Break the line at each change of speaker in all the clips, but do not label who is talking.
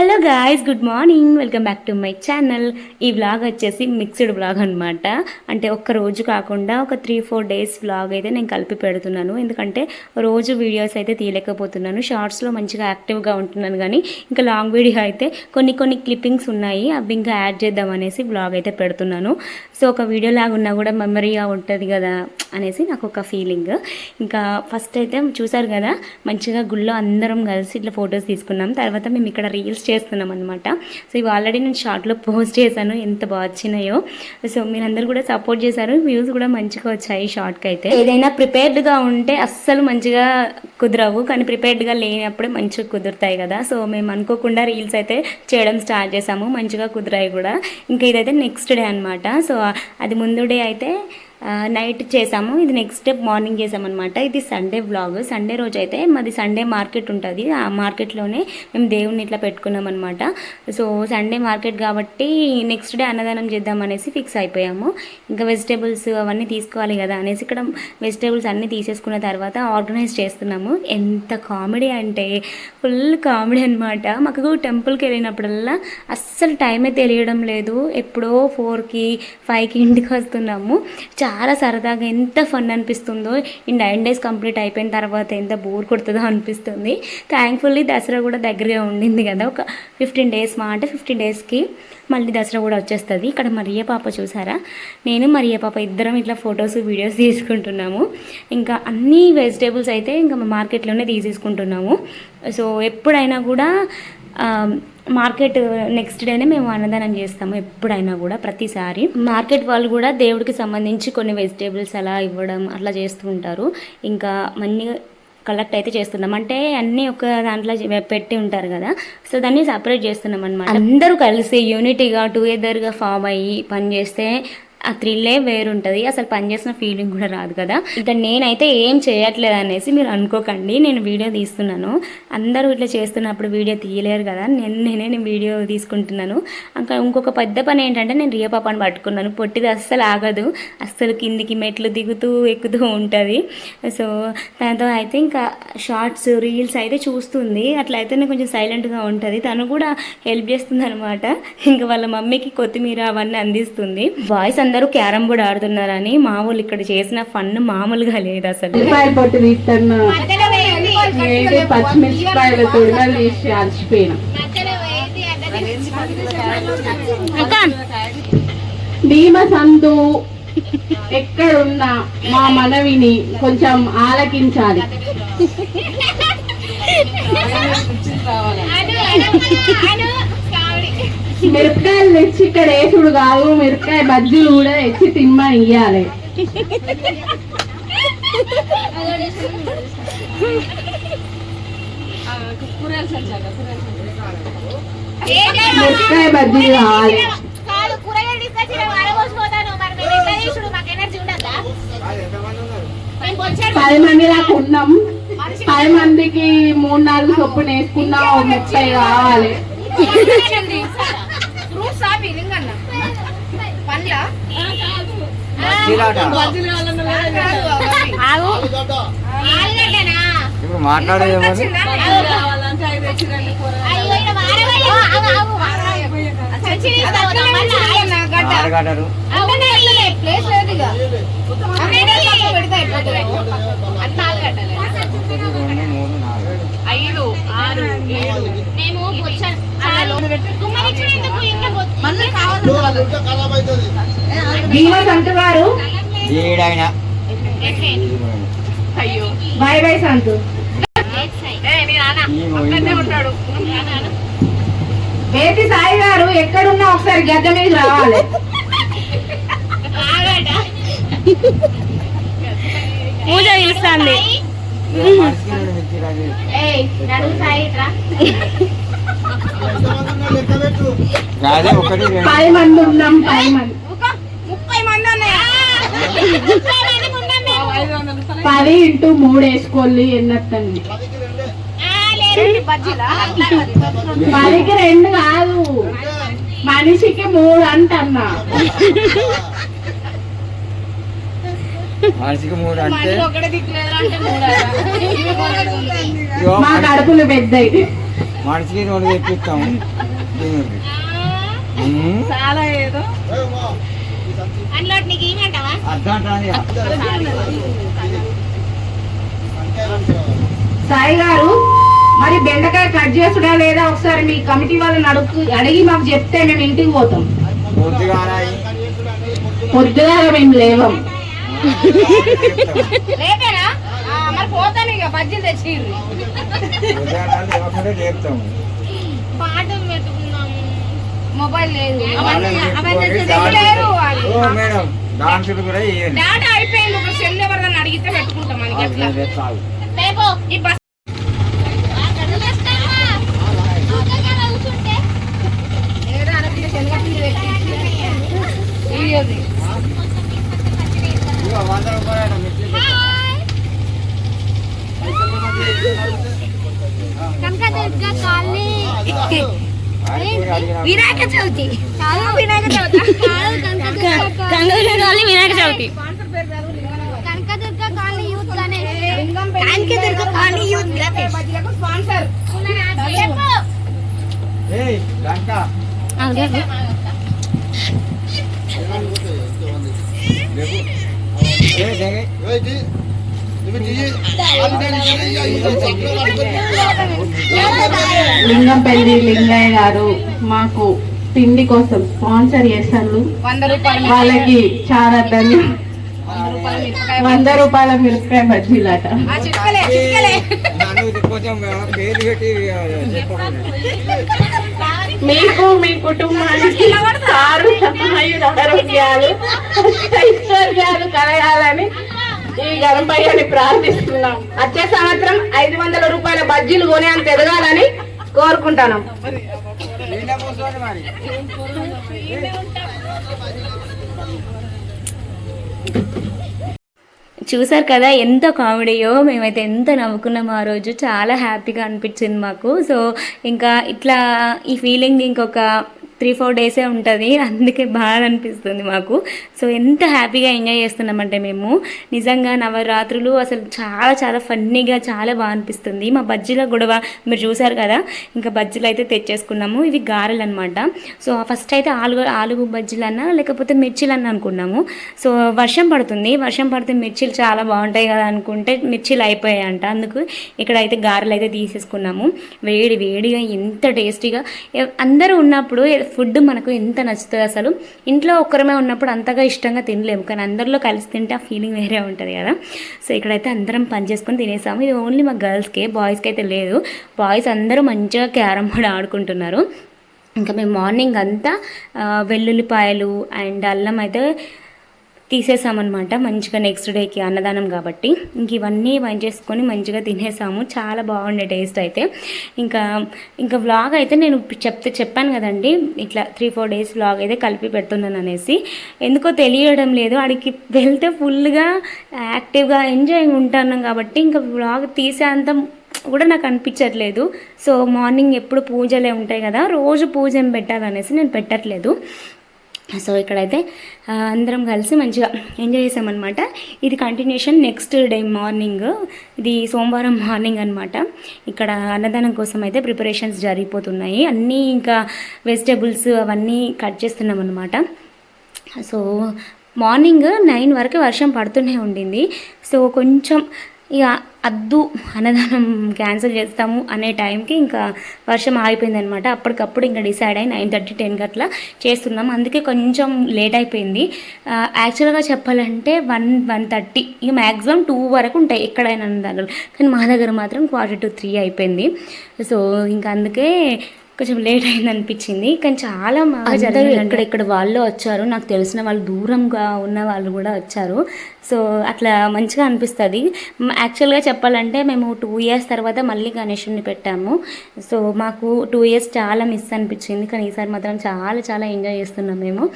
Hello guys good morning welcome back to my channel ఈ vlog వచ్చేసి mixed vlog అనమాట అంటే ఒక్క రోజు కాకుండా ఒక త్రీ ఫోర్ డేస్ వ్లాగ్ అయితే నేను కలిపి పెడుతున్నాను. ఎందుకంటే రోజు వీడియోస్ అయితే తీయలేకపోతున్నాను. షార్ట్స్లో మంచిగా యాక్టివ్గా ఉంటున్నాను కానీ ఇంకా లాంగ్ వీడియో అయితే కొన్ని కొన్ని క్లిప్పింగ్స్ ఉన్నాయి. అవి ఇంకా యాడ్ చేద్దాం అనేసి వ్లాగ్ అయితే పెడుతున్నాను. సో ఒక వీడియో లాగా ఉన్నా కూడా మెమరీగా ఉంటుంది కదా అనేసి నాకు ఒక ఫీలింగ్ ఇంకా ఫస్ట్ అయితే చూసారు కదా మంచిగా గుళ్ళో అందరం కలిసి ఇట్లా ఫొటోస్ తీసుకున్నాం. తర్వాత మేము ఇక్కడ రీల్స్ చేస్తున్నాం అనమాట సో ఇవి ఆల్రెడీ నేను షార్ట్లో పోస్ట్ చేశాను. ఎంత బాగా వచ్చినాయో. సో మీరందరూ కూడా సపోర్ట్ చేశారు. వ్యూస్ కూడా మంచిగా వచ్చాయి షార్ట్కి అయితే. ఏదైనా ప్రిపేర్డ్గా ఉంటే అస్సలు మంచిగా కుదరవు. కానీ ప్రిపేర్డ్గా లేనప్పుడే మంచిగా కుదురుతాయి కదా. సో మేము అనుకోకుండా రీల్స్ అయితే చేయడం స్టార్ట్ చేసాము మంచిగా కుదిరాయి కూడా. ఇంకా ఇదైతే నెక్స్ట్ డే అనమాట సో అది ముందు డే అయితే నైట్ చేసాము. ఇది నెక్స్ట్ డే మార్నింగ్ చేసామన్నమాట. ఇది సండే బ్లాగ్ సండే రోజు అయితే మాది సండే మార్కెట్ ఉంటుంది. ఆ మార్కెట్లోనే మేము దేవుణ్ణి ఇట్లా పెట్టుకున్నామన్నమాట. సో సండే మార్కెట్ కాబట్టి నెక్స్ట్ డే అన్నదానం చేద్దాం అనేసి ఫిక్స్ అయిపోయాము. ఇంకా వెజిటేబుల్స్ అవన్నీ తీసుకోవాలి కదా అనేసి ఇక్కడ వెజిటేబుల్స్ అన్నీ తీసేసుకున్న తర్వాత ఆర్గనైజ్ చేస్తున్నాము. ఎంత కామెడీ అంటే ఫుల్ కామెడీ అనమాట మాకు టెంపుల్కి వెళ్ళినప్పుడల్లా అస్సలు టైమే తెలియడం లేదు. ఎప్పుడో ఫోర్కి ఫైవ్కి ఇంటికి వస్తున్నాము. చాలా చాలా సరదాగా ఎంత ఫన్ అనిపిస్తుందో. ఈ నైన్ డేస్ కంప్లీట్ అయిపోయిన తర్వాత ఎంత బోర్ కొడుతుందో అనిపిస్తుంది. థ్యాంక్ఫుల్లీ దసరా కూడా దగ్గరగా ఉండింది కదా. ఒక ఫిఫ్టీన్ డేస్ మా అంటే ఫిఫ్టీన్ డేస్కి మళ్ళీ దసరా కూడా వచ్చేస్తుంది. ఇక్కడ మరియ పాప చూసారా? నేను మరియ పాప ఇద్దరం ఇట్లా ఫొటోస్ వీడియోస్ తీసుకుంటున్నాము. ఇంకా అన్ని వెజిటేబుల్స్ అయితే ఇంకా మా మార్కెట్లోనే తీసేసుకుంటున్నాము. సో ఎప్పుడైనా కూడా మార్కెట్ నెక్స్ట్ డేనే మేము అన్నదానం చేస్తాము ఎప్పుడైనా కూడా ప్రతిసారి. మార్కెట్ వాళ్ళు కూడా దేవుడికి సంబంధించి కొన్ని వెజిటేబుల్స్ అలా ఇవ్వడం అట్లా చేస్తూ ఉంటారు. ఇంకా మన్ని కలెక్ట్ అయితే చేస్తున్నాం. అంటే అన్నీ ఒక దాంట్లో పెట్టి ఉంటారు కదా. సో దాన్ని సపరేట్ చేస్తున్నాం అనమాట అందరూ కలిసి యూనిటీగా టుగెదర్గా ఫామ్ అయ్యి పని చేస్తే ఆ థ్రిల్లే వేరుంటుంది. అసలు పని చేసిన ఫీలింగ్ కూడా రాదు కదా. ఇక్కడ నేనైతే ఏం చేయట్లేదు అనేసి మీరు అనుకోకండి. నేను వీడియో తీస్తున్నాను. అందరూ ఇట్లా చేస్తున్నప్పుడు వీడియో తీయలేరు కదా. నేను నేనే నేను వీడియో తీసుకుంటున్నాను. ఇంకా ఇంకొక పెద్ద పని ఏంటంటే నేను రియా పాపని పట్టుకున్నాను. పొట్టిది అస్సలు ఆగదు. అస్సలు కిందికి మెట్లు దిగుతూ ఎక్కుతూ ఉంటుంది. సో తనతో అయితే ఇంకా షార్ట్స్ రీల్స్ అయితే చూస్తుంది. అట్లయితే నేను కొంచెం సైలెంట్గా ఉంటుంది. తను కూడా హెల్ప్ చేస్తుంది అనమాట ఇంకా వాళ్ళ మమ్మీకి కొత్తిమీర అవన్నీ అందిస్తుంది. వాయిస్ అందరూ క్యారమ్ బోర్డ్ ఆడుతున్నారని మామూలు ఇక్కడ చేసిన ఫన్ మామూలుగా లేదు అసలు.
పొట్టు తీస్తున్నా ఏంటి పచ్చిమిరపకాయల తొడిమలు తీసి అలసిపోయినా భీమ సంతు ఎక్కడున్నా మా మనవిని కొంచెం ఆలకించాలి. మిరపకాయలు తెచ్చి ఇక్కడ వేసుడు కాదు మిరపకాయ బజ్జీలు కూడా తెచ్చి తిమ్మని ఇయ్యాలి మిరపకాయ బజ్జీలు కావాలి పది మంది దాకా ఉన్నాం పది మందికి మూడు నాలుగు చొప్పున వేసుకున్నాం ముప్పై కావాలి
ఫ్రూట్స్ ఆ ఫీలింగ్ అన్న పండ్ల ఆలుగడ్డనా
ఇప్పుడు
గడ్డ.
ఆడగాడారు
ప్లేస్ లేదు ఇక. పెడితే అయిపోతుంది. అట్లా ఆలుగడ్డలే.
సంతు గారు.
ఏడాయన.
Bye bye Santhu. Beti Sai గారు ఎక్కడున్నా ఒకసారి గద్ద మీద రావాలి.
పూజ పిలుస్తుంది.
అదే ఒకటి
పది మంది ఉన్నాం పది మంది
ముప్పై మంది. ఉన్నాయా? ముప్పై మందికి ఉన్నాం మేము.
పది ఇంటూ మూడు వేసుకోవాలి
లేరండి, బజ్జీలా?
పదికి రెండు కాదు. మనిషికి మూడు అంటన్నా.
మనిషికి మూడు అంటే?
మా కడుపులు పెద్దయి
మనిషికి రెండు తెప్పిస్తాం తినండి. ఉమ్.
చాలా ఏదో.
అందులో నీకు ఏమంటావా?
అర్థం అంటాను
సాయి గారు మరి బెండకాయ కట్ చేసుడా లేదా ఒకసారి మీ కమిటీ వాళ్ళని అడుగు అడిగి మాకు చెప్తే మేము ఇంటికి పోతాం. పొద్దుగా మేము లేవం.
లేపేనా పోతాను ఇక బజ్జీలు తెచ్చి పాటలు పెట్టుకున్నాము మొబైల్ లేదు.
మేడం డాన్సులు కూడా ఇవ్వండి
డాటా అయిపోయింది ఒక సెల్ ఎవరిదని అడిగితే పెట్టుకుంటాం మనకి ఎట్లా.
రేపు
ఈ బస్
వంద రూపాయలు
కనకదుర్గ కాలనీ
అడిగిన
వినాయక చవితి కాదు Vinayaka Chavithi Kanakadurga colony Vinayaka Chavithi Kanakadurga colony youth Ganesh Kanakadurga colony youth Ganesh
sponsor
చెప్పు
ఏయ్ లంక లేకు. ఏ దేగే.
లింగంపల్లి లింగయ్య గారు మాకు తిండి కోసం స్పాన్సర్ రూపాయలు వాళ్ళకి చాలా ధన్యం వంద రూపాయల మిరపకాయ బజ్జీలాట. మీకు మీ కుటుంబానికి కారు సహాయుడు ఆరోగ్యాలు ఐశ్వర్యాలు కలగాలని ఈ గణపయ్యని ప్రార్థిస్తున్నాం. వచ్చే సంవత్సరం ఐదు వందల రూపాయల బజ్జీలు అని ఎదగాలని కోరుకుంటున్నాం
చూసారు కదా ఎంత కామెడీయో మేమైతే ఎంత నవ్వుకున్నాం ఆ రోజు. చాలా హ్యాపీగా అనిపించింది మాకు. సో ఇంకా ఇట్లా ఈ ఫీలింగ్ ఇంకొక త్రీ ఫోర్ డేసే ఉంటుంది. అందుకే బాగా అనిపిస్తుంది మాకు. సో ఎంత హ్యాపీగా ఎంజాయ్ చేస్తున్నామంటే మేము. నిజంగా నవరాత్రులు అసలు చాలా చాలా ఫన్నీగా చాలా బాగా అనిపిస్తుంది. మా బజ్జీల గొడవ మీరు చూసారు కదా? ఇంకా బజ్జీలు అయితే తెచ్చేసుకున్నాము. ఇవి గారెలు అనమాట సో ఫస్ట్ అయితే ఆలుగు ఆలుగు బజ్జీలు అన్నా లేకపోతే మిర్చీలు అన్న అనుకున్నాము. సో వర్షం పడుతుంది. వర్షం పడితే మిర్చీలు చాలా బాగుంటాయి కదా అనుకుంటే మిర్చీలు అయిపోయాయంట. అందుకు ఇక్కడ అయితే గారెలు అయితే తీసేసుకున్నాము. వేడి వేడిగా ఎంత టేస్టీగా. అందరూ ఉన్నప్పుడు ఫుడ్ మనకు ఎంత నచ్చుతుంది అసలు. ఇంట్లో ఒక్కరమే ఉన్నప్పుడు అంతగా ఇష్టంగా తినలేము. కానీ అందరిలో కలిసి తింటే ఆ ఫీలింగ్ వేరే ఉంటుంది కదా. సో ఇక్కడైతే అందరం పని చేసుకొని తినేసాము. ఇది ఓన్లీ మా గర్ల్స్కే బాయ్స్కి అయితే లేదు. బాయ్స్ అందరూ మంచిగా క్యారమ్ బోర్డ్ ఆడుకుంటున్నారు. ఇంకా మేము మార్నింగ్ అంతా వెల్లుల్లిపాయలు అండ్ అల్లం అయితే తీసేసామన్నమాట. మంచిగా నెక్స్ట్ డేకి అన్నదానం కాబట్టి. ఇంక ఇవన్నీ చేసుకొని మంచిగా తినేసాము. చాలా బాగుండే టేస్ట్ అయితే. ఇంకా ఇంకా వ్లాగ్ అయితే నేను చెప్తే చెప్పాను కదండి. ఇట్లా త్రీ ఫోర్ డేస్ వ్లాగ్ అయితే కలిపి పెడుతున్నాను అనేసి. ఎందుకో తెలియడం లేదు. అడిగి వెళ్తే ఫుల్గా యాక్టివ్గా ఎంజాయ్ ఉంటున్నాం కాబట్టి ఇంకా వ్లాగ్ తీసే అంత కూడా నాకు అనిపించట్లేదు. సో మార్నింగ్ ఎప్పుడు పూజలే ఉంటాయి కదా. రోజు పూజ ఏం పెట్టాలనేసి నేను పెట్టట్లేదు. సో ఇక్కడైతే అందరం కలిసి మంచిగా ఎంజాయ్ చేసామన్నమాట. ఇది కంటిన్యూషన్ నెక్స్ట్ డే మార్నింగ్ ఇది సోమవారం మార్నింగ్ అనమాట ఇక్కడ అన్నదానం కోసం అయితే ప్రిపరేషన్స్ జరిగిపోతున్నాయి. అన్నీ ఇంకా వెజిటేబుల్స్ అవన్నీ కట్ చేస్తున్నాం అనమాట సో మార్నింగ్ నైన్ వరకు వర్షం పడుతూనే ఉండింది. సో కొంచెం ఇక అద్దు అన్నదానం క్యాన్సిల్ చేస్తాము అనే టైంకి ఇంకా వర్షం ఆగిపోయింది అనమాట అప్పటికప్పుడు ఇంకా డిసైడ్ అయ్యి నైన్ థర్టీ టెన్కి అట్లా చేస్తున్నాం. అందుకే కొంచెం లేట్ అయిపోయింది. యాక్చువల్గా చెప్పాలంటే వన్ వన్ థర్టీ ఇక మ్యాక్సిమం టూ వరకు ఉంటాయి ఎక్కడైనా అన్నదానాలు కానీ మా దగ్గర మాత్రం క్వార్టర్ టు త్రీ అయిపోయింది. సో ఇంకా అందుకే కొంచెం లేట్ అయింది అనిపించింది. కానీ చాలా బాగా జరిగింది ఎక్కడెక్కడ వాళ్ళు వచ్చారు. నాకు తెలిసిన వాళ్ళు దూరంగా ఉన్న వాళ్ళు కూడా వచ్చారు. సో అట్లా మంచిగా అనిపిస్తుంది. యాక్చువల్గా చెప్పాలంటే మేము టూ ఇయర్స్ తర్వాత మళ్ళీ గణేషుని పెట్టాము. సో మాకు టూ ఇయర్స్ చాలా మిస్ అనిపించింది. కానీ ఈసారి మాత్రం చాలా చాలా ఎంజాయ్ చేస్తున్నాం మేము.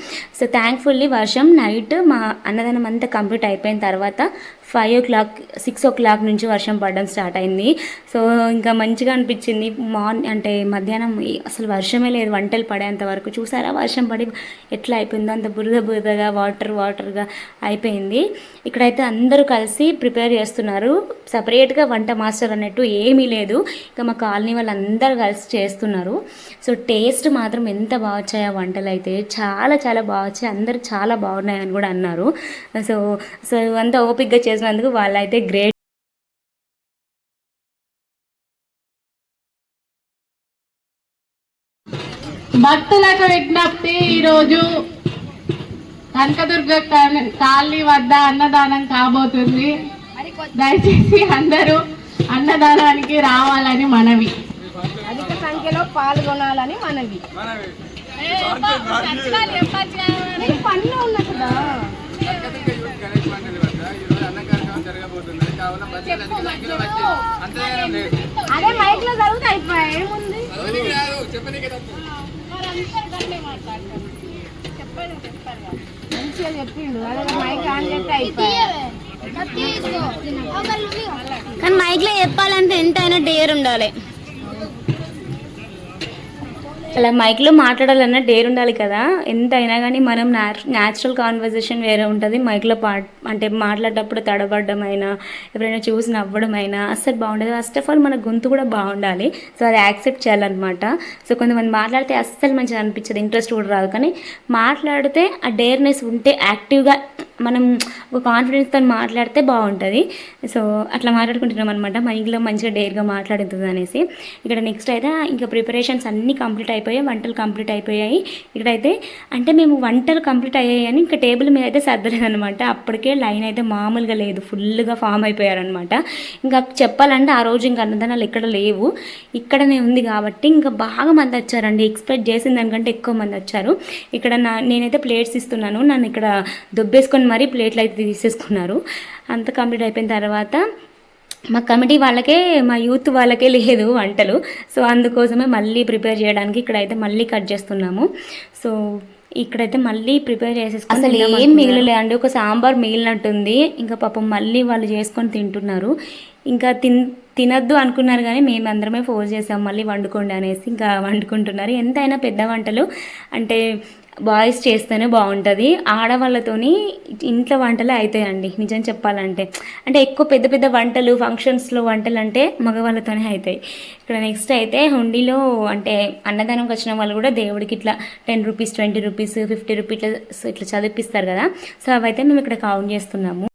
సో థ్యాంక్ఫుల్లీ వర్షం నైట్ మా అన్నదానం అంతా కంప్లీట్ అయిపోయిన తర్వాత five o'clock six o'clock నుంచి వర్షం పడడం స్టార్ట్ అయింది. సో ఇంకా మంచిగా అనిపించింది. మార్నింగ్ అంటే మధ్యాహ్నం అసలు వర్షమే లేదు. వంటలు పడేంత వరకు చూసారా? వర్షం పడి ఎట్లా అయిపోయిందో? అంత బురద బురదగా వాటర్ వాటర్గా అయిపోయింది. ఇక్కడైతే అందరూ కలిసి ప్రిపేర్ చేస్తున్నారు. సపరేట్గా వంట మాస్టర్ అన్నట్టు ఏమీ లేదు. ఇంకా మా కాలనీ వాళ్ళందరూ కలిసి చేస్తున్నారు. సో టేస్ట్ మాత్రం ఎంత బాగా వచ్చాయి ఆ వంటలు అయితే. చాలా చాలా బాగా వచ్చాయి. అందరూ చాలా బాగున్నాయని కూడా అన్నారు. సో సో అంత ఓపిక్గా చేసినందుకు వాళ్ళైతే గ్రేట్
భక్తులకు విజ్ఞప్తి ఈరోజు. కనకదుర్గ కాలనీ వద్ద అన్నదానం కాబోతుంది. దయచేసి అందరూ అన్నదానానికి రావాలని మనవి.
అధిక సంఖ్యలో పాల్గొనాలని మనవి. పనిలో ఉన్నా కదా. అదే మైక్లో జరుగుతా అయిపోయా ఏముంది మంచిగా చెప్పిండు. మైక్ ఆన్ చేస్తే
కానీ మైక్లో చెప్పాలంటే ఎంతైనా డేర్ ఉండాలి.
అలా మైక్లో మాట్లాడాలన్నా డేర్ ఉండాలి కదా. ఎంత అయినా కానీ మనం న్యాచురల్ కాన్వర్జేషన్ వేరే ఉంటుంది. మైక్లో పా అంటే మాట్లాడేటప్పుడు అయినా ఎవరైనా చూసి నవ్వడం అయినా అస్సలు బాగుండదు. ఫస్ట్ ఆఫ్ ఆల్ మన గొంతు కూడా బాగుండాలి. సో అది యాక్సెప్ట్ చేయాలన్నమాట. సో కొంతమంది మాట్లాడితే అస్సలు మంచిగా అనిపించదు. ఇంట్రెస్ట్ కూడా రాదు. కానీ మాట్లాడితే ఆ డేర్నెస్ ఉంటే యాక్టివ్గా మనం ఒక కాన్ఫిడెన్స్తో మాట్లాడితే బాగుంటుంది. సో అట్లా మాట్లాడుకుంటున్నాం అనమాట మైక్లో మంచిగా డేర్గా మాట్లాడుతుంది అనేసి. ఇక్కడ నెక్స్ట్ అయితే ఇంకా ప్రిపరేషన్స్ అన్నీ కంప్లీట్ అయిపోయాయి. వంటలు కంప్లీట్ అయిపోయాయి. ఇక్కడైతే అంటే మేము వంటలు కంప్లీట్ అయ్యాయి అని ఇంకా టేబుల్ మీద అయితే సర్దలేదు అనమాట అప్పటికే లైన్ అయితే మామూలుగా లేదు. ఫుల్గా ఫామ్ అయిపోయారనమాట ఇంకా చెప్పాలంటే ఆ రోజు ఇంకా అన్నదానాలు ఎక్కడ లేవు. ఇక్కడనే ఉంది కాబట్టి ఇంకా బాగా మంది వచ్చారండి. ఎక్స్పెక్ట్ చేసిన దానికంటే ఎక్కువ మంది వచ్చారు. ఇక్కడ నా నేనైతే ప్లేట్స్ ఇస్తున్నాను. నన్ను ఇక్కడ దొబ్బేసుకొని మరీ ప్లేట్లు అయితే తీసేసుకున్నారు. అంత కంప్లీట్ అయిపోయిన తర్వాత మా కమిటీ వాళ్ళకే మా యూత్ వాళ్ళకే లేదు వంటలు. సో అందుకోసమే మళ్ళీ ప్రిపేర్ చేయడానికి ఇక్కడైతే మళ్ళీ కట్ చేస్తున్నాము. సో ఇక్కడైతే మళ్ళీ ప్రిపేర్ చేసేసుకొని అసలు ఏం మిగలలే అండి ఒక సాంబార్ మిగిలినట్టుంది. ఇంకా పాపం మళ్ళీ వాళ్ళు చేసుకొని తింటున్నారు. ఇంకా తిన్ తినద్దు అనుకున్నారు కానీ మేము అందరమే ఫోర్స్ చేసాం మళ్ళీ వండుకోండి అనేసి. ఇంకా వండుకుంటున్నారు. ఎంతైనా పెద్ద వంటలు. అంటే బాయ్స్ చేస్తేనే బాగుంటుంది. ఆడవాళ్ళతోని ఇంట్లో వంటలే అవుతాయండి నిజం చెప్పాలంటే. అంటే ఎక్కువ పెద్ద పెద్ద వంటలు ఫంక్షన్స్లో వంటలు అంటే మగవాళ్ళతోనే అవుతాయి ఇక్కడ నెక్స్ట్ అయితే హుండీలో అంటే అన్నదానంకి వచ్చిన వాళ్ళు కూడా దేవుడికి ఇట్లా ten rupees twenty rupees fifty rupees ఇట్లా ఇట్లా చదివిపిస్తారు కదా. సో అవైతే మేము ఇక్కడ కౌంట్ చేస్తున్నాము.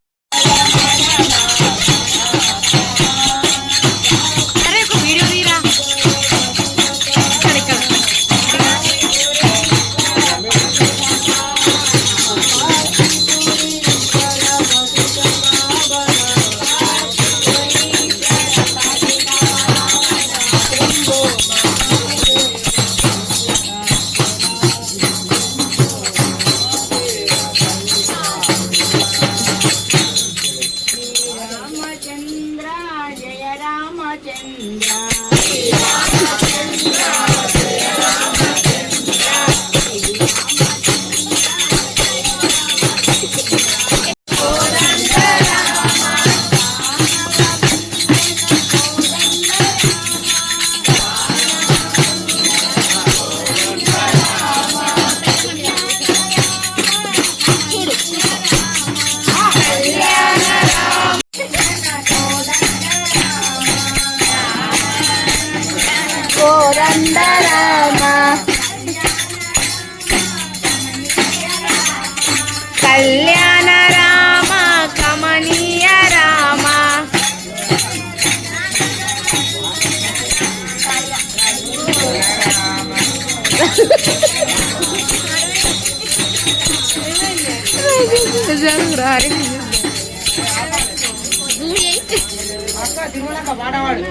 వాడవాడు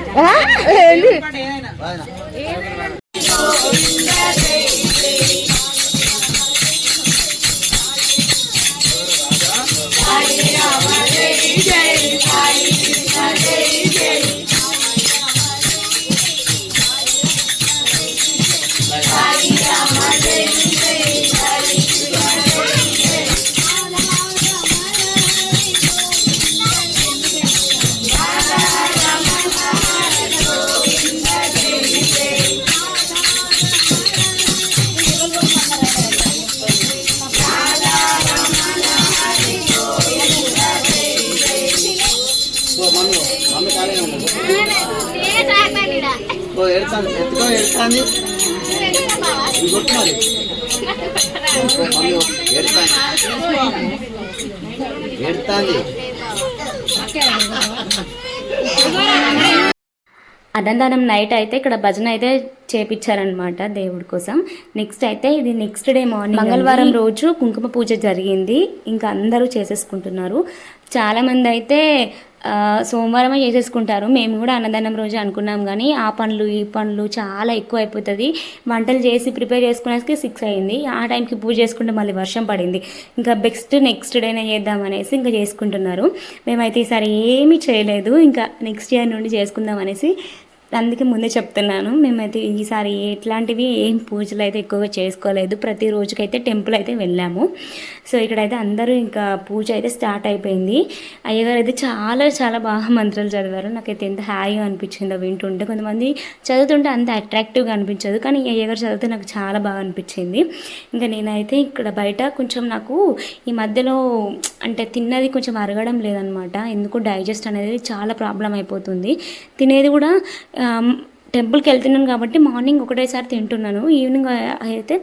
ఎడతాంది
అన్నదానం నైట్ అయితే ఇక్కడ భజన అయితే చేపించారనమాట దేవుడి కోసం. నెక్స్ట్ అయితే ఇది నెక్స్ట్ డే మార్నింగ్ మంగళవారం రోజు కుంకుమ పూజ జరిగింది. ఇంకా అందరూ చేసేసుకుంటున్నారు. చాలామంది అయితే సోమవారమే చేసేసుకుంటారు. మేము కూడా అన్నదానం రోజు అనుకున్నాం కానీ ఆ పనులు ఈ పనులు చాలా ఎక్కువ అయిపోతుంది వంటలు చేసి ప్రిపేర్ చేసుకునేసరికి సిక్స్ అయింది. ఆ టైంకి పూజ చేసుకుంటే మళ్ళీ వర్షం పడింది. ఇంకా బెస్ట్ నెక్స్ట్ డేనే చేద్దాం అనేసి ఇంకా చేసుకుంటున్నారు. మేమైతే ఈసారి ఏమీ చేయలేదు. ఇంకా నెక్స్ట్ ఇయర్ నుండి చేసుకుందాం అనేసి అందుకే ముందే చెప్తున్నాను మేమైతే ఈసారి ఎట్లాంటివి ఏం పూజలు అయితే ఎక్కువగా చేసుకోలేదు. ప్రతి రోజుకైతే టెంపుల్ అయితే వెళ్ళాము. సో ఇక్కడైతే అందరూ ఇంకా పూజ అయితే స్టార్ట్ అయిపోయింది. అయ్యగారు అయితే చాలా చాలా బాగా మంత్రాలు చదివారు. నాకైతే ఎంత హాయిగా అనిపించిందో వింటుంటే కొంతమంది చదువుతుంటే అంత అట్రాక్టివ్గా అనిపించదు కానీ అయ్యగారు చదివితే నాకు చాలా బాగా అనిపించింది. ఇంకా నేనైతే ఇక్కడ బయట కొంచెం నాకు ఈ మధ్యలో అంటే తిన్నది కొంచెం అరగడం లేదనమాట. ఎందుకు డైజెస్ట్ అనేది చాలా ప్రాబ్లం అయిపోతుంది. తినేది కూడా టెంపుల్కి వెళ్తున్నాను కాబట్టి మార్నింగ్ ఒకటేసారి తింటున్నాను. ఈవినింగ్ అయితే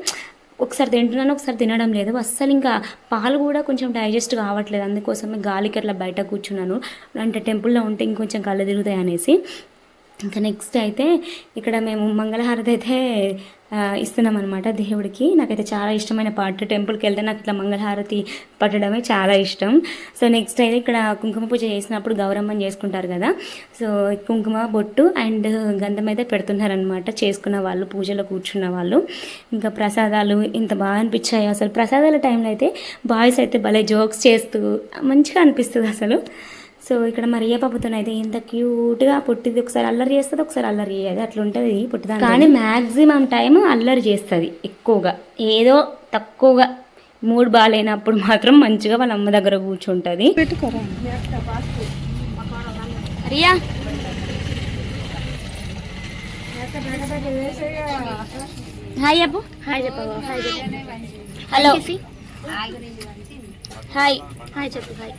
ఒకసారి తింటున్నాను ఒకసారి తినడం లేదు. అస్సలు ఇంకా పాలు కూడా కొంచెం డైజెస్ట్ కావట్లేదు. అందుకోసమే గాలికి అట్లా బయట కూర్చున్నాను. అంటే టెంపుల్లో ఉంటే ఇంకొంచెం కళ్ళు తిరుగుతాయి అనేసి. ఇంకా నెక్స్ట్ అయితే ఇక్కడ మేము మంగళహారతి అయితే ఇస్తున్నాం అనమాట దేవుడికి. నాకైతే చాలా ఇష్టమైన పాట టెంపుల్కి వెళ్తే నాకు ఇట్లా మంగళహారతి పట్టడమే చాలా ఇష్టం. సో నెక్స్ట్ అయితే ఇక్కడ కుంకుమ పూజ చేసినప్పుడు గౌరమ్మని చేసుకుంటారు కదా. సో కుంకుమ బొట్టు అండ్ గంధం అయితే పెడుతున్నారనమాట చేసుకున్న వాళ్ళు పూజలో కూర్చున్న వాళ్ళు. ఇంకా ప్రసాదాలు ఇంత బాగా అనిపించాయి అసలు. ప్రసాదాల టైంలో అయితే బాయ్స్ అయితే భలే జోక్స్ చేస్తూ మంచిగా అనిపిస్తుంది అసలు. సో ఇక్కడ మరియ అయితే ఎంత క్యూట్గా పుట్టిది ఒకసారి అల్లరి చేస్తుంది ఒకసారి అల్లరి చేయదు. అట్లా ఉంటుంది పుట్టిదా కానీ మ్యాక్సిమం టైం అల్లరి చేస్తుంది ఎక్కువగా. ఏదో తక్కువగా మూడ్ బాగాలేనప్పుడు మాత్రం మంచిగా వాళ్ళ అమ్మ దగ్గర కూర్చుంటుంది.
రియా హాయ్ చెప్పు హాయ్ చెప్పు హాయ్ చెప్పు. హలో. హాయ్. హాయ్ చెప్పు హాయ్.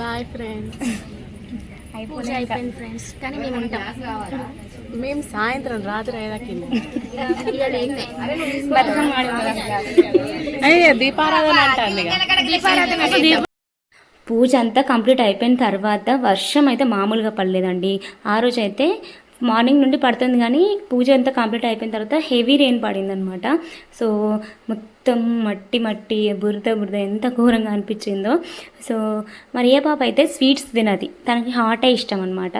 బాయ్ ఫ్రెండ్స్
పూజ అయిపోయింది ఫ్రెండ్స్ కానీ మేము ఉంటాం.
మేము సాయంత్రం రాత్రి అయ్యాకి
ఇవాళ ఏంటి?
అయ్యే దీపారాధన అంటాను
పూజ అంతా కంప్లీట్ అయిపోయిన తర్వాత వర్షం అయితే మామూలుగా పడలేదండి. ఆ రోజు అయితే మార్నింగ్ నుండి పడుతుంది కానీ పూజ అంతా కంప్లీట్ అయిపోయిన తర్వాత హెవీ రెయిన్ పడిందనమాట. సో మొత్తం మట్టి మట్టి బురద బురద ఎంత ఘోరంగా అనిపించిందో. సో మరి ఏ పాప అయితే స్వీట్స్ తినది. తనకి హాటే ఇష్టం అనమాట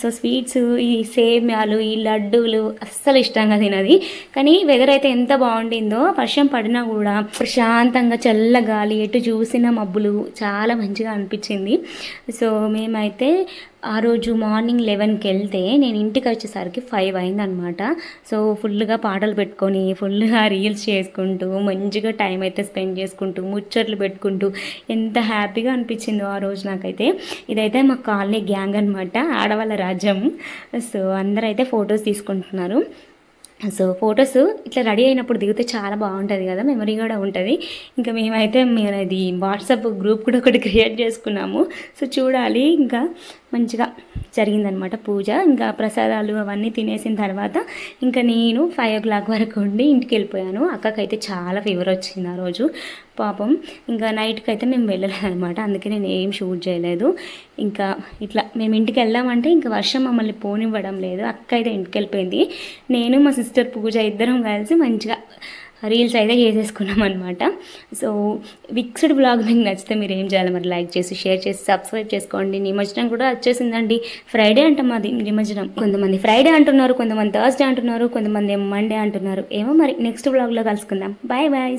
సో స్వీట్స్ ఈ సేమ్యాలు ఈ లడ్డూలు అస్సలు ఇష్టంగా తినది. కానీ వెదర్ అయితే ఎంత బాగుండిందో వర్షం పడినా కూడా ప్రశాంతంగా చల్ల గాలి ఎటు చూసిన మబ్బులు చాలా మంచిగా అనిపించింది. సో మేమైతే ఆ రోజు మార్నింగ్ లెవెన్కి వెళ్తే నేను ఇంటికి వచ్చేసరికి ఫైవ్ అయిందనమాట సో ఫుల్గా పాటలు పెట్టుకొని ఫుల్గా రీల్స్ చేసుకుంటూ మంచి మంచిగా టైం అయితే స్పెండ్ చేసుకుంటూ ముచ్చట్లు పెట్టుకుంటూ ఎంత హ్యాపీగా అనిపించిందో ఆ రోజు నాకైతే. ఇదైతే మా కాలనీ గ్యాంగ్ అనమాట ఆడవాళ్ళ రాజ్యం. సో అందరూ అయితే ఫొటోస్ తీసుకుంటున్నారు. సో ఫొటోస్ ఇట్లా రెడీ అయినప్పుడు దిగితే చాలా బాగుంటుంది కదా మెమరీ కూడా ఉంటుంది. ఇంకా మేమైతే మేము అది వాట్సాప్ గ్రూప్ కూడా ఒకటి క్రియేట్ చేసుకున్నాము. సో చూడాలి ఇంకా. మంచిగా జరిగిందనమాట పూజ. ఇంకా ప్రసాదాలు అవన్నీ తినేసిన తర్వాత ఇంకా నేను ఫైవ్ ఓ క్లాక్ వరకు ఉండి ఇంటికి వెళ్ళిపోయాను. అక్కకైతే చాలా ఫీవర్ వచ్చింది ఆ రోజు. పాపం ఇంకా నైట్కి అయితే మేము వెళ్ళలేదనమాట. అందుకే నేను ఏం షూట్ చేయలేదు. ఇంకా ఇట్లా మేము ఇంటికి వెళ్దామంటే ఇంకా వర్షం మమ్మల్ని పోనివ్వడం లేదు. అక్క అయితే ఇంటికి వెళ్ళిపోయింది. నేను మా సిస్టర్ పూజ ఇద్దరం కలిసి మంచిగా రీల్స్ అయితే చేసేసుకున్నాం అనమాట సో విక్స్డ్ బ్లాగ్ మీకు నచ్చితే మీరు ఏం చేయాలి? మరి లైక్ చేసి షేర్ చేసి సబ్స్క్రైబ్ చేసుకోండి. నిమజ్జనం కూడా వచ్చేసిందండి. ఫ్రైడే అంటాం మాది నిమజ్జనం. కొంతమంది ఫ్రైడే అంటున్నారు కొంతమంది థర్స్డే అంటున్నారు కొంతమంది మండే అంటున్నారు. ఏమో మరి నెక్స్ట్ బ్లాగ్లో కలుసుకుందాం. Bye bye